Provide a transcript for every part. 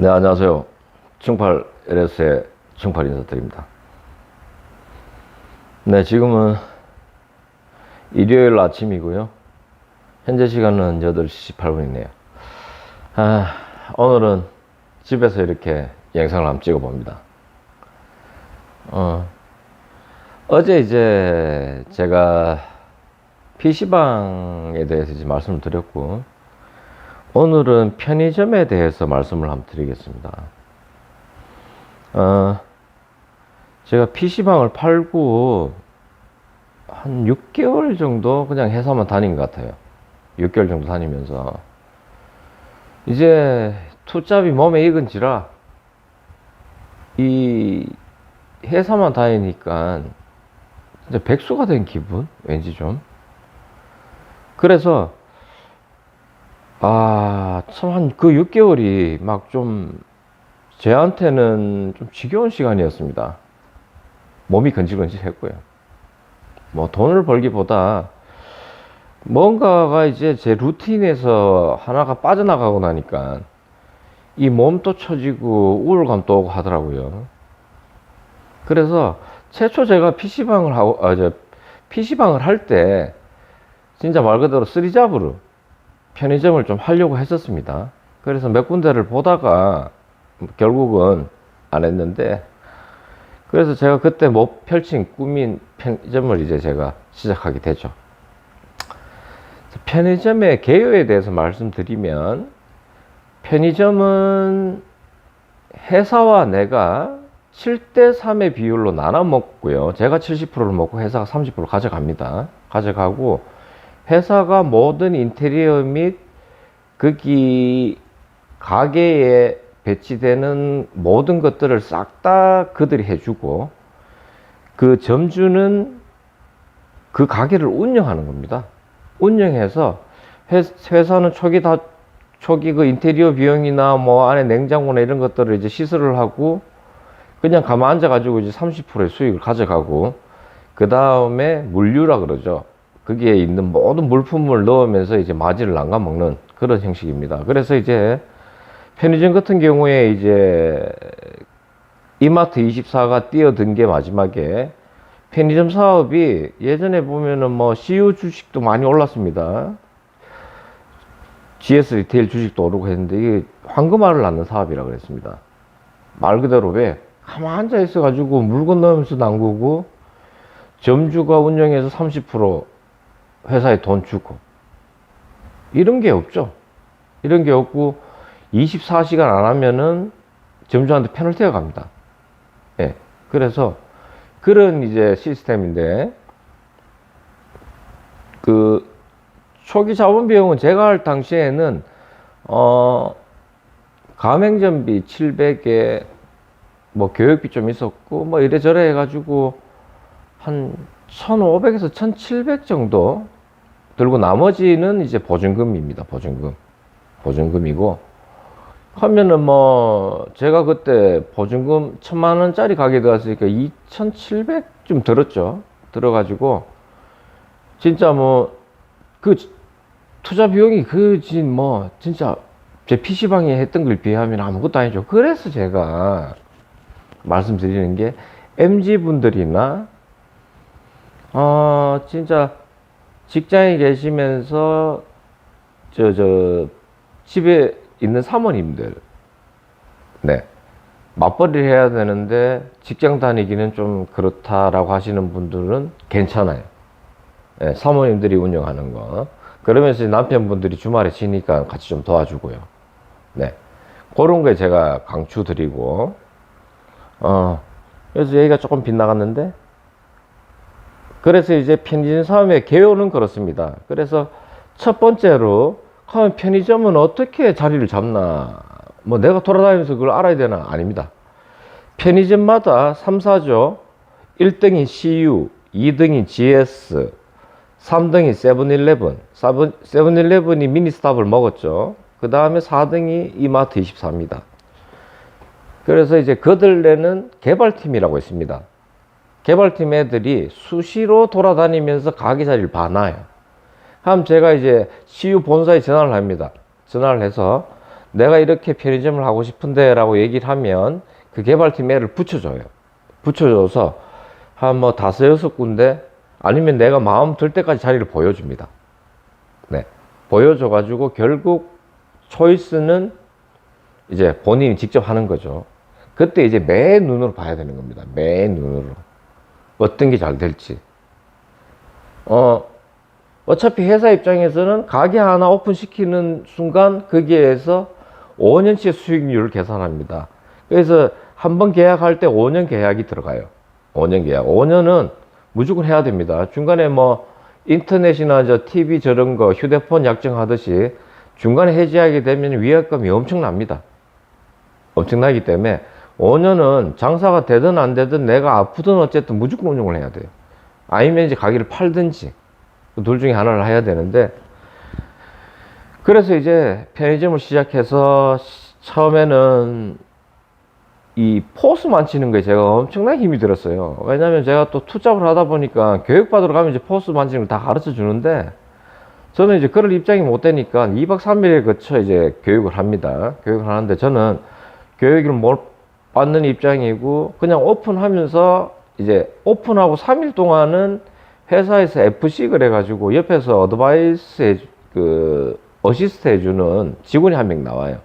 네, 안녕하세요. 충팔 LS의 충팔 인사드립니다. 네, 지금은 일요일 아침이고요. 현재 시간은 8시 18분이네요. 아, 오늘은 집에서 이렇게 영상을 한번 찍어 봅니다. 어, 어제 이제 제가 PC방에 대해서 이제 말씀을 드렸고, 오늘은 편의점에 대해서 말씀을 한번 드리겠습니다. 어, 제가 PC방을 팔고 한 6개월 정도 그냥 회사만 다닌 것 같아요. 6개월 정도 다니면서 이제 투잡이 몸에 익은지라 이 회사만 다니니까 이제 백수가 된 기분? 왠지 좀. 그래서 아, 참, 한 그 6개월이 막 좀, 제한테는 좀 지겨운 시간이었습니다. 몸이 건질건질 했고요. 뭐, 돈을 벌기보다 뭔가가 이제 제 루틴에서 하나가 빠져나가고 나니까 이 몸도 처지고 우울감도 오고 하더라고요. 그래서 최초 제가 PC방을 하고, 아, 저, PC방을 할 때, 진짜 말 그대로 쓰리잡으로 편의점을 좀 하려고 했었습니다. 그래서 몇 군데를 보다가 결국은 안 했는데 그래서 제가 그때 못 펼친 꿈인 편의점을 이제 제가 시작하게 되죠. 편의점의 개요에 대해서 말씀드리면 편의점은 회사와 내가 7대 3의 비율로 나눠 먹고요. 제가 70%를 먹고 회사가 30% 가져갑니다. 가져가고 회사가 모든 인테리어 및 거기 가게에 배치되는 모든 것들을 싹 다 그들이 해주고 그 점주는 그 가게를 운영하는 겁니다. 운영해서 회, 회사는 초기 다 초기 그 인테리어 비용이나 뭐 안에 냉장고나 이런 것들을 이제 시설을 하고 그냥 가만 앉아가지고 이제 30%의 수익을 가져가고 그 다음에 물류라 그러죠. 거기에 있는 모든 물품을 넣으면서 이제 마진을 남가 먹는 그런 형식입니다. 그래서 이제 편의점 같은 경우에 이제 이마트 24가 뛰어든 게 마지막에 편의점 사업이 예전에 보면은 뭐 CU 주식도 많이 올랐습니다. GS 리테일 주식도 오르고 했는데 이게 황금알을 낳는 사업이라 그랬습니다. 말 그대로 왜 가만 앉아 있어 가지고 물건 넣으면서 남구고 점주가 운영해서 30% 회사에 돈 주고 이런 게 없죠. 이런 게 없고 24시간 안 하면은 점주한테 페널티가 갑니다. 예. 그래서 그런 이제 시스템인데 그 초기 자본 비용은 제가 할 당시에는 어 가맹점비 700에 뭐 교육비 좀 있었고 뭐 이래저래 해가지고 한 1,500에서 1,700 정도 들고 나머지는 이제 보증금입니다. 보증금. 보증금이고 하면은 뭐 제가 그때 보증금 천만 원짜리 가게 들어갔으니까 2,700 좀 들었죠. 들어가지고 진짜 뭐 그 투자 비용이 그진뭐 진짜 제 PC방에 했던 걸 비하면 아무것도 아니죠. 그래서 제가 말씀드리는 게 MZ 분들이나 어, 진짜 직장에 계시면서 저, 저, 집에 있는 사모님들, 네. 맞벌이를 해야 되는데 직장 다니기는 좀 그렇다라고 하시는 분들은 괜찮아요. 네, 사모님들이 운영하는 거. 그러면서 남편분들이 주말에 쉬니까 같이 좀 도와주고요. 네. 그런 거 제가 강추 드리고, 어, 그래서 얘기가 조금 빗나갔는데, 그래서 이제 편의점 사업의 개요는 그렇습니다. 그래서 첫 번째로 그러면 편의점은 어떻게 자리를 잡나? 뭐 내가 돌아다니면서 그걸 알아야 되나? 아닙니다. 편의점마다 3, 4조 1등이 CU, 2등이 GS, 3등이 세븐일레븐. 세븐일레븐이 미니스탑을 먹었죠. 그 다음에 4등이 이마트 24입니다. 그래서 이제 그들 내는 개발팀이라고 있습니다. 개발팀 애들이 수시로 돌아다니면서 가게 자리를 봐놔요. 그럼 제가 이제 CU 본사에 전화를 합니다. 전화를 해서 내가 이렇게 편의점을 하고 싶은데 라고 얘기를 하면 그 개발팀 애를 붙여줘요. 붙여줘서 한 뭐 다섯 여섯 군데 아니면 내가 마음 들 때까지 자리를 보여줍니다. 네. 보여줘가지고 결국 초이스는 이제 본인이 직접 하는 거죠. 그때 이제 매 눈으로 봐야 되는 겁니다. 매 눈으로. 어떤 게 잘 될지. 어, 어차피 회사 입장에서는 가게 하나 오픈시키는 순간 거기에서 5년치 수익률을 계산합니다. 그래서 한 번 계약할 때 5년 계약이 들어가요. 5년 계약. 5년은 무조건 해야 됩니다. 중간에 뭐 인터넷이나 저 TV 저런 거 휴대폰 약정하듯이 중간에 해지하게 되면 위약금이 엄청납니다. 엄청나기 때문에 5년은 장사가 되든 안 되든 내가 아프든 어쨌든 무조건 운영을 해야 돼요. 아니면 이제 가게를 팔든지 그둘 중에 하나를 해야 되는데 그래서 이제 편의점을 시작해서 시- 처음에는 이 포스만 치는 거에 제가 엄청나게 힘이 들었어요. 왜냐면 제가 또 투잡을 하다 보니까 교육받으러 가면 이제 포스 만지는 걸 다 가르쳐 주는데 저는 이제 그럴 입장이 못 되니까 2박 3일에 거쳐 이제 교육을 합니다. 교육을 하는데 저는 교육을 못 받는 입장이고 그냥 오픈하면서 이제 오픈하고 3일 동안은 회사에서 FC 그래가지고 옆에서 어드바이스 해, 그 어시스트 해주는 직원이 한 명 나와요.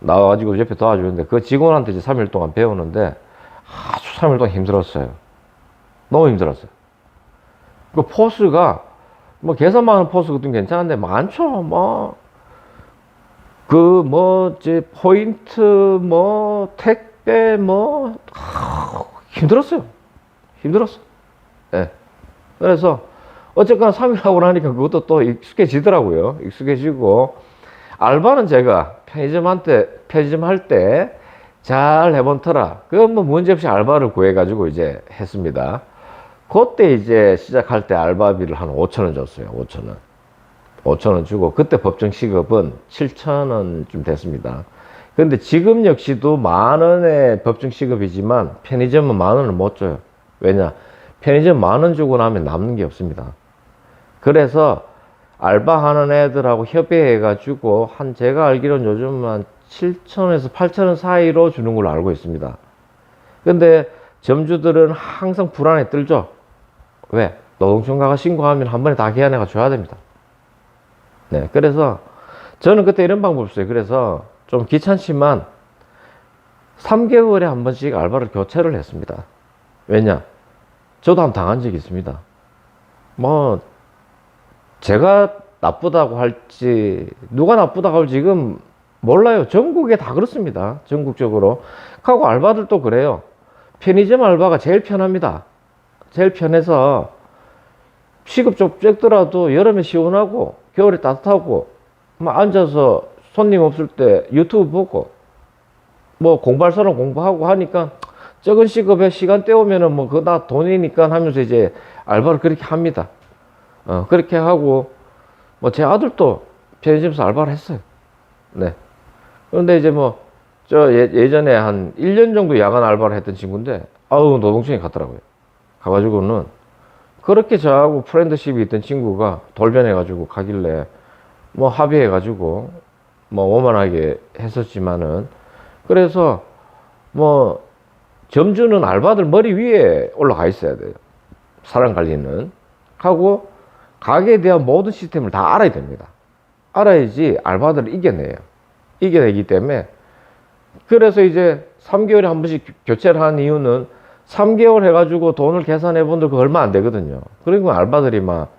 나와가지고 옆에 도와주는데 그 직원한테 이제 3일 동안 배우는데 아주 3일 동안 힘들었어요. 너무 힘들었어요. 그 포스가 뭐 계산만 하는 포스 같은 괜찮은데 많죠. 뭐 그뭐 이제 포인트 뭐 택 배뭐 아, 힘들었어요. 힘들었어. 예. 그래서 어쨌거나 3일 하고 나니까 그것도 또 익숙해지더라고요. 익숙해지고 알바는 제가 편의점한테 편의점 할 때 잘 해본 터라 그건 뭐 문제없이 알바를 구해가지고 이제 했습니다. 그때 이제 시작할 때 알바비를 한 5천 원 줬어요. 5천 원. 5천 원 주고 그때 법정 시급은 7천 원쯤 됐습니다. 근데 지금 역시도 만 원의 법정 시급이지만 편의점은 만 원을 못 줘요. 왜냐? 편의점 만 원 주고 나면 남는 게 없습니다. 그래서 알바하는 애들하고 협의해가지고 한 제가 알기로는 요즘 한 7천원에서 8천원 사이로 주는 걸로 알고 있습니다. 근데 점주들은 항상 불안에 떨죠. 왜? 노동청가가 신고하면 한 번에 다 계산해가 줘야 됩니다. 네, 그래서 저는 그때 이런 방법 써요. 그래서 좀 귀찮지만 3개월에 한 번씩 알바를 교체를 했습니다. 왜냐? 저도 한번 당한 적이 있습니다. 뭐 제가 나쁘다고 할지 누가 나쁘다고 할지 지금 몰라요. 전국에 다 그렇습니다. 전국적으로. 하고 알바들도 그래요. 편의점 알바가 제일 편합니다. 제일 편해서 시급 좀 적더라도 여름에 시원하고 겨울에 따뜻하고 막 앉아서 손님 없을 때 유튜브 보고 뭐 공부할 사람 공부하고 하니까 적은 시급에 시간 때우면은 뭐 그거 다 돈이니까 하면서 이제 알바를 그렇게 합니다. 어, 그렇게 하고 뭐 제 아들도 편의점에서 알바를 했어요. 네. 그런데 이제 뭐 저 예전에 한 1년 정도 야간 알바를 했던 친구인데 아우 노동청에 갔더라고요. 가가지고는 그렇게 저하고 프렌드십이 있던 친구가 돌변해가지고 가길래 뭐 합의해가지고 뭐 오만하게 했었지만은 그래서 뭐 점주는 알바들 머리 위에 올라가 있어야 돼요. 사람 관리는 하고 가게에 대한 모든 시스템을 다 알아야 됩니다. 알아야지 알바들을 이겨내요. 이겨내기 때문에 그래서 이제 3개월에 한 번씩 교체를 하는 이유는 3개월 해가지고 돈을 계산해 본들 그거 얼마 안 되거든요. 그리고 알바들이 막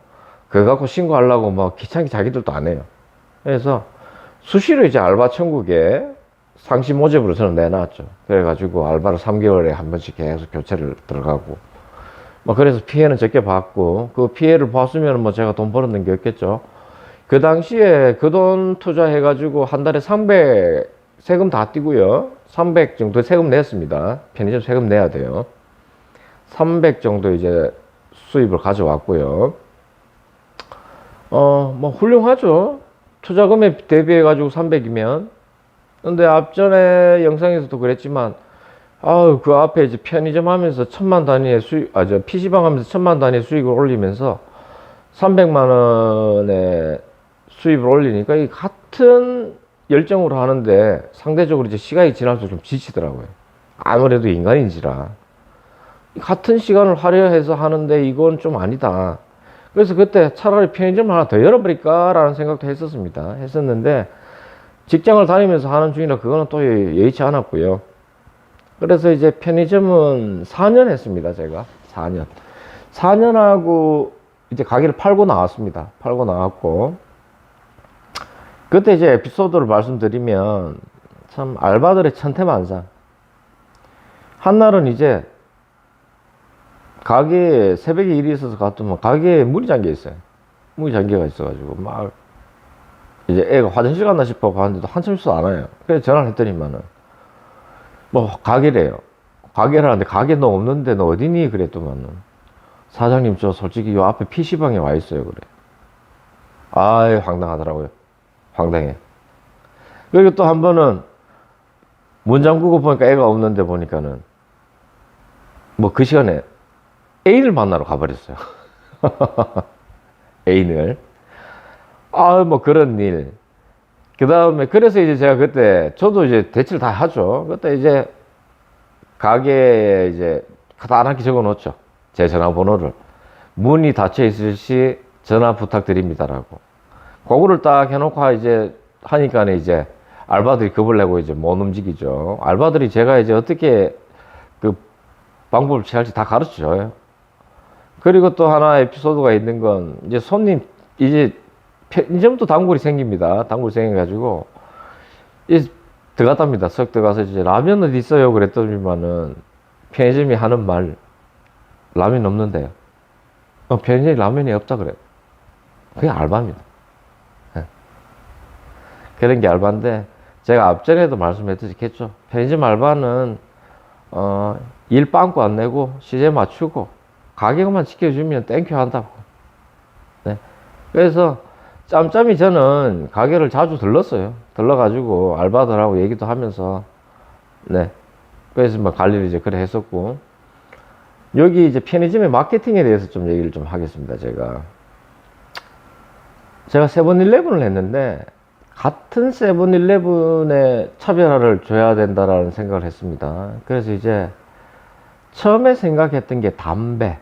그거 갖고 신고하려고 막 귀찮게 자기들도 안 해요. 그래서 수시로 이제 알바 천국에 상시 모집으로 저는 내놨죠. 그래가지고 알바를 3개월에 한 번씩 계속 교체를 들어가고 뭐 그래서 피해는 적게 봤고 그 피해를 봤으면 뭐 제가 돈 벌었는 게 없겠죠. 그 당시에 그 돈 투자해가지고 한 달에 300 세금 다 띄고요. 300 정도 세금 냈습니다. 편의점 세금 내야 돼요. 300 정도 이제 수입을 가져왔고요. 어, 뭐 훌륭하죠. 투자금에 대비해 가지고 300이면. 근데 앞전에 영상에서도 그랬지만, 아우, 그 앞에 이제 편의점 하면서 천만 단위의 수익, 아, 저 PC방 하면서 천만 단위의 수익을 올리면서 300만 원의 수입을 올리니까 이 같은 열정으로 하는데 상대적으로 이제 시간이 지날수록 좀 지치더라고요. 아무래도 인간인지라. 같은 시간을 화려해서 하는데 이건 좀 아니다. 그래서 그때 차라리 편의점 하나 더 열어버릴까라는 생각도 했었습니다. 했었는데 직장을 다니면서 하는 중이라 그거는 또 예의치 않았고요. 그래서 이제 편의점은 4년 했습니다. 제가 4년. 4년 하고 이제 가게를 팔고 나왔습니다. 팔고 나왔고 그때 이제 에피소드를 말씀드리면 참 알바들의 천태만상. 한날은 이제 가게에 새벽에 일이 있어서 갔더니 가게에 문이 잠겨 있어요. 문이 잠겨가 있어가지고 막 이제 애가 화장실 갔나 싶어 봤는데도 한참 있어도 안 와요. 그래서 전화를 했더니만은 뭐 가게래요. 가게라는데 가게 너 없는데 너 어디니? 그랬더만은 사장님 저 솔직히 요 앞에 PC방에 와 있어요 그래. 아이 황당하더라고요. 황당해. 그리고 또 한 번은 문 잠그고 보니까 애가 없는데 보니까는 뭐 그 시간에 애인을 만나러 가버렸어요. 애인을. 아, 뭐 그런 일. 그 다음에, 그래서 이제 제가 그때, 저도 이제 대치를 다 하죠. 그때 이제 가게에 이제 간단하게 적어 놓죠. 제 전화번호를. 문이 닫혀 있을 시 전화 부탁드립니다라고. 그거를 딱 해놓고 이제 하니까 이제 알바들이 겁을 내고 이제 못 움직이죠. 알바들이 제가 이제 어떻게 그 방법을 취할지 다 가르쳐줘요. 그리고 또 하나 에피소드가 있는 건 이제 손님 이제 편의점도 단골이 생깁니다. 단골이 생겨가지고 이 들어갔답니다. 석 들어가서 이제 라면 어디 있어요? 그랬더니만은 편의점이 하는 말 라면 없는데요. 어, 편의점에 라면이 없다 그래. 그게 알바입니다. 예. 그런 게 알바인데 제가 앞전에도 말씀했듯이 편의점 알바는 어, 일 빵꾸 안 내고 시제 맞추고 가격만 지켜주면 땡큐 한다고. 네. 그래서 짬짬이 저는 가게를 자주 들렀어요. 들러가지고 알바들하고 얘기도 하면서, 네. 그래서 뭐 관리를 이제 그래 했었고, 여기 이제 편의점의 마케팅에 대해서 좀 얘기를 좀 하겠습니다, 제가. 제가 세븐일레븐을 했는데, 같은 세븐일레븐의 차별화를 줘야 된다라는 생각을 했습니다. 그래서 이제 처음에 생각했던 게 담배.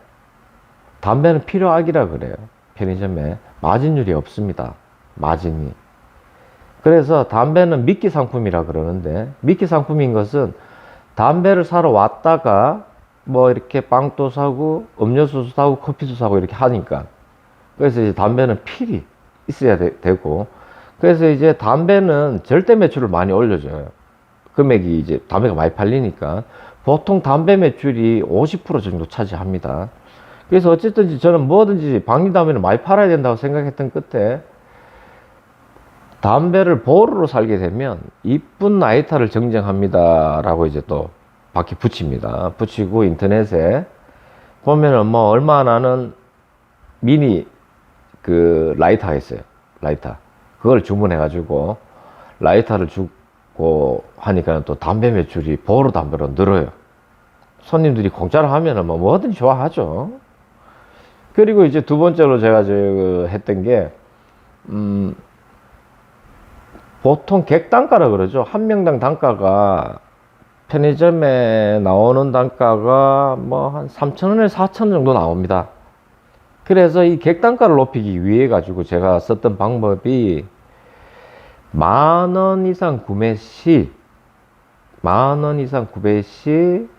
담배는 필요악이라 그래요. 편의점에. 마진율이 없습니다. 마진이. 그래서 담배는 미끼 상품이라 그러는데, 미끼 상품인 것은 담배를 사러 왔다가 뭐 이렇게 빵도 사고, 음료수도 사고, 커피도 사고 이렇게 하니까. 그래서 이제 담배는 필히 있어야 되, 고 그래서 이제 담배는 절대 매출을 많이 올려줘요. 금액이 이제 담배가 많이 팔리니까. 보통 담배 매출이 50% 정도 차지합니다. 그래서 어쨌든지 저는 뭐든지 방리담배를 많이 팔아야 된다고 생각했던 끝에 담배를 보루로 살게 되면 이쁜 라이터를 정정합니다. 라고 이제 또 바퀴 붙입니다. 붙이고 인터넷에 보면은 뭐 얼마 나는 미니 그 라이터가 있어요. 라이터. 그걸 주문해 가지고 라이터를 주고 하니까 또 담배 매출이 보루 담배로 늘어요. 손님들이 공짜로 하면은 뭐 뭐든지 좋아하죠. 그리고 이제 두 번째로 제가 저 했던 게, 음, 보통 객단가라 그러죠. 한 명당 단가가 편의점에 나오는 단가가 뭐 한 3,000원에 4,000원 정도 나옵니다. 그래서 이 객단가를 높이기 위해 가지고 제가 썼던 방법이 만 원 이상 구매 시, 만 원 이상 구매 시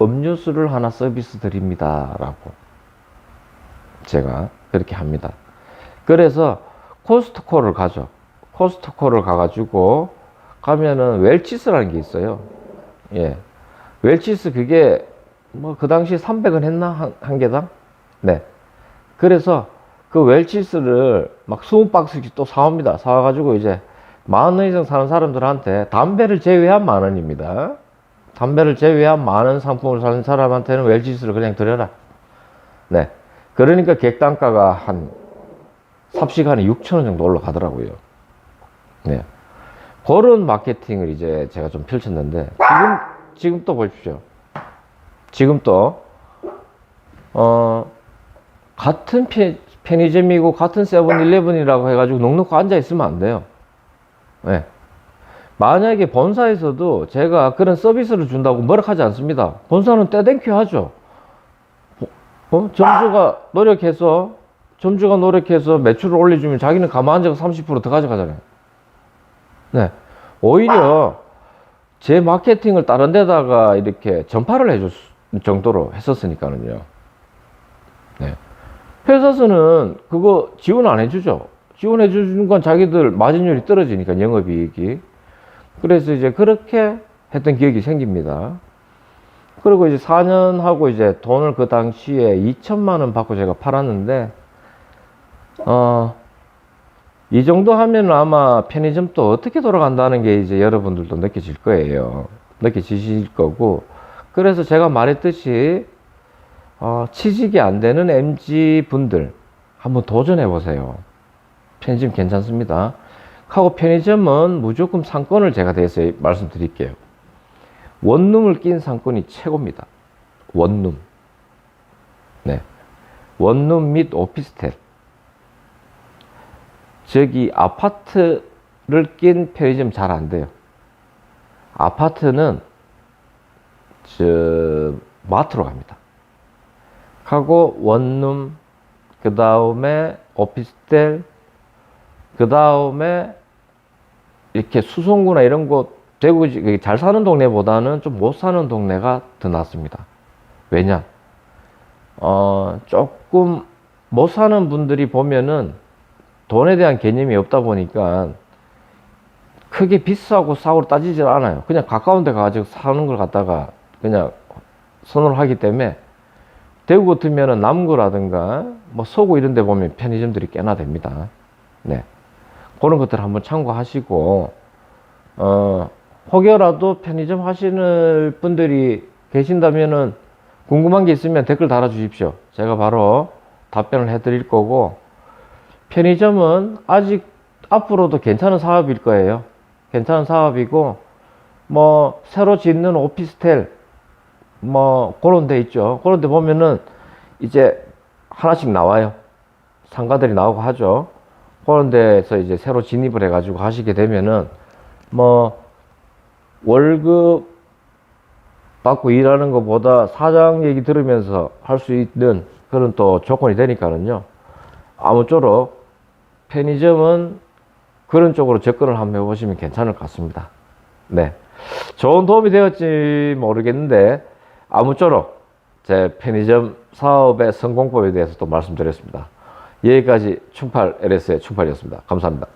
음료수를 하나 서비스 드립니다. 라고. 제가 그렇게 합니다. 그래서 코스트코를 가죠. 코스트코를 가가지고 가면은 웰치스라는 게 있어요. 예. 웰치스 그게 뭐 그 당시 300원 했나? 한, 한 개당? 네. 그래서 그 웰치스를 막 20박스씩 또 사옵니다. 사와가지고 이제 만 원 이상 사는 사람들한테 담배를 제외한 만 원입니다. 담배를 제외한 많은 상품을 사는 사람한테는 웰치스를 그냥 드려라. 네. 그러니까 객단가가 한 삽시간에 6천원 정도 올라가더라고요. 네. 그런 마케팅을 이제 제가 좀 펼쳤는데, 지금, 지금 또 보십시오. 지금 또, 어, 같은 편, 편의점이고 같은 세븐일레븐이라고 해가지고 넉넉히 앉아 있으면 안 돼요. 네. 만약에 본사에서도 제가 그런 서비스를 준다고 뭐라 하지 않습니다. 본사는 떼댕큐 하죠. 어? 점주가 노력해서, 점주가 노력해서 매출을 올려주면 자기는 가만 앉아서 30%더 가져가잖아요. 네. 오히려 제 마케팅을 다른 데다가 이렇게 전파를 해줄 수- 정도로 했었으니까는요. 네. 회사에서는 그거 지원 안 해주죠. 지원해 주는 건 자기들 마진율이 떨어지니까 영업이익이. 그래서 이제 그렇게 했던 기억이 생깁니다. 그리고 이제 4년 하고 이제 돈을 그 당시에 2천만 원 받고 제가 팔았는데, 어, 이 정도 하면 아마 편의점도 어떻게 돌아간다는 게 이제 여러분들도 느껴질 거예요. 느껴지실 거고. 그래서 제가 말했듯이, 어, 취직이 안 되는 MG 분들 한번 도전해 보세요. 편의점 괜찮습니다. 하고 편의점은 무조건 상권을 제가 대해서 말씀드릴게요. 원룸을 낀 상권이 최고입니다. 원룸. 네. 원룸 및 오피스텔. 저기 아파트를 낀 편의점 잘 안 돼요. 아파트는 저 마트로 갑니다. 하고 원룸 그 다음에 오피스텔 그 다음에 이렇게 수송구나 이런 곳 대구 지- 그잘 사는 동네보다는 좀 못 사는 동네가 더 낫습니다. 왜냐? 어, 조금 못 사는 분들이 보면은 돈에 대한 개념이 없다 보니까 크게 비싸고 싸고 따지질 않아요. 그냥 가까운 데 가가지고 사는 걸 갖다가 그냥 선호를 하기 때문에 대구 같으면은 남구라든가 뭐 서구 이런 데 보면 편의점들이 꽤나 됩니다. 네. 그런 것들 한번 참고하시고, 어, 혹여라도 편의점 하시는 분들이 계신다면은 궁금한 게 있으면 댓글 달아 주십시오. 제가 바로 답변을 해 드릴 거고, 편의점은 아직 앞으로도 괜찮은 사업일 거예요. 괜찮은 사업이고, 뭐, 새로 짓는 오피스텔, 뭐, 그런 데 있죠. 그런 데 보면은 이제 하나씩 나와요. 상가들이 나오고 하죠. 그런 데서 이제 새로 진입을 해가지고 하시게 되면은 뭐 월급 받고 일하는 것보다 사장 얘기 들으면서 할 수 있는 그런 또 조건이 되니까는요. 아무쪼록 편의점은 그런 쪽으로 접근을 한번 해보시면 괜찮을 것 같습니다. 네. 좋은 도움이 되었지 모르겠는데 아무쪼록 제 편의점 사업의 성공법에 대해서 또 말씀드렸습니다. 여기까지 충팔 LS의 충팔이었습니다. 감사합니다.